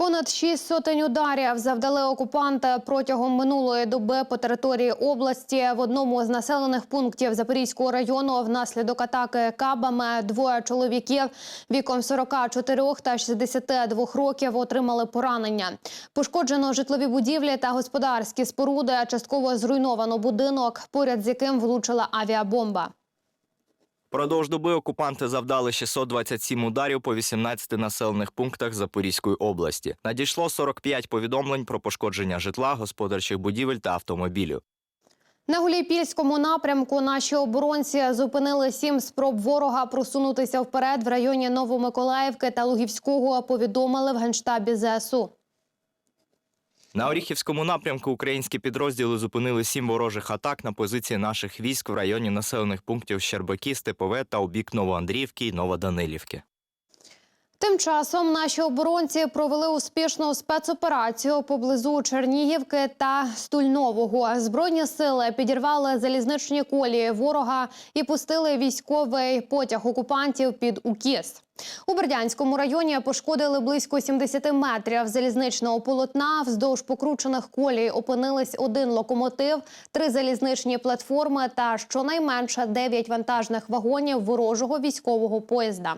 Понад шість сотень ударів завдали окупанти протягом минулої доби по території області. В одному з населених пунктів Запорізького району внаслідок атаки кабами двоє чоловіків віком 44 та 62 років отримали поранення. Пошкоджено житлові будівлі та господарські споруди. Частково зруйновано будинок, поряд з яким влучила авіабомба. Продовж доби окупанти завдали 627 ударів по 18 населених пунктах Запорізької області. Надійшло 45 повідомлень про пошкодження житла, господарчих будівель та автомобілів. На Гуляйпільському напрямку наші оборонці зупинили сім спроб ворога просунутися вперед в районі Новомиколаївки та Лугівського. Повідомили в генштабі ЗСУ. На Оріхівському напрямку українські підрозділи зупинили сім ворожих атак на позиції наших військ в районі населених пунктів Щербаки, Степове та у бік Новоандріївки і Новоданилівки. Тим часом наші оборонці провели успішну спецоперацію поблизу Чернігівки та Стульнового. Збройні сили підірвали залізничні колії ворога і пустили військовий потяг окупантів під укіс. У Бердянському районі пошкодили близько 70 метрів залізничного полотна. Вздовж покручених колій опинились один локомотив, три залізничні платформи та щонайменше 9 вантажних вагонів ворожого військового поїзда.